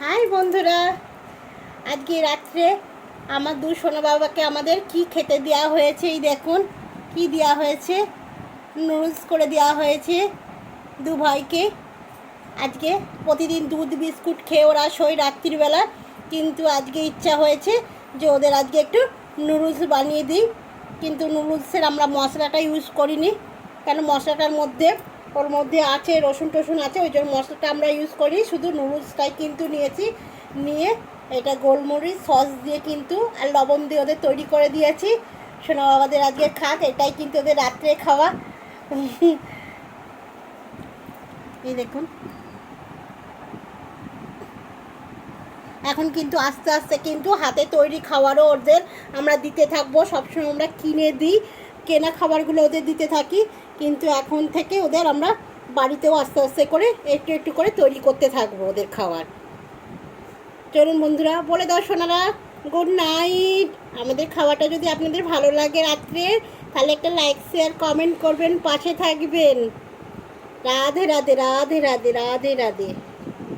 High বন্ধুরা, আজকে রাত্রে আমার দু সোনা বাবাকে আমাদের কি খেতে দেওয়া হয়েছে, এই দেখুন, কি দেওয়া হয়েছে নুডলস করে দেওয়া হয়েছে দু ভাইকে। আজকে প্রতিদিন দুধ, বিস্কুট খেয়ে ওরা শোয় রাত্রিবেলা কিন্তু আজকে ইচ্ছা হয়েছে যে ওদের আজকে একটু নুডলস বানিয়ে দিই। কিন্তু নুডলসের আমরা মশলাটা ইউজ করিনি, কেন মশলাটার মধ্যে ওর মধ্যে আছে, রসুন টসুন আছে, ওই জন্য মশলাটা আমরা ইউজ করি। শুধু নুডলসটাই কিন্তু নিয়েছি। নিয়ে এটা গোলমরিচ, সস দিয়ে কিন্তু, আর লবণ দিয়ে ওদের তৈরি করে দিয়েছি। সোনা বাবাদের আজকে খাক, এটাই কিন্তু ওদের রাত্রে খাওয়া। এই দেখুন। এখন কিন্তু আস্তে আস্তে কিন্তু হাতে তৈরি খাবারও ওদের আমরা দিতে থাকব। সবসময় আমরা কিনে দিই। কেনা খাবারগুলো ওদের দিতে থাকি, কিন্তু এখন থেকে ওদের আমরা বাড়িতেও আস্তে আস্তে করে একটু একটু করে তৈরি করতে থাকব ওদের খাবার। চলুন বন্ধুরা, বলে দাও সোনারা গুড নাইট আমাদের খাওয়াটা যদি আপনাদের ভালো লাগে রাত্রে, তাহলে একটা লাইক শেয়ার কমেন্ট করবেন, পাশে থাকবেন। রাধে রাধে রাধে রাধে রাধে রাধে।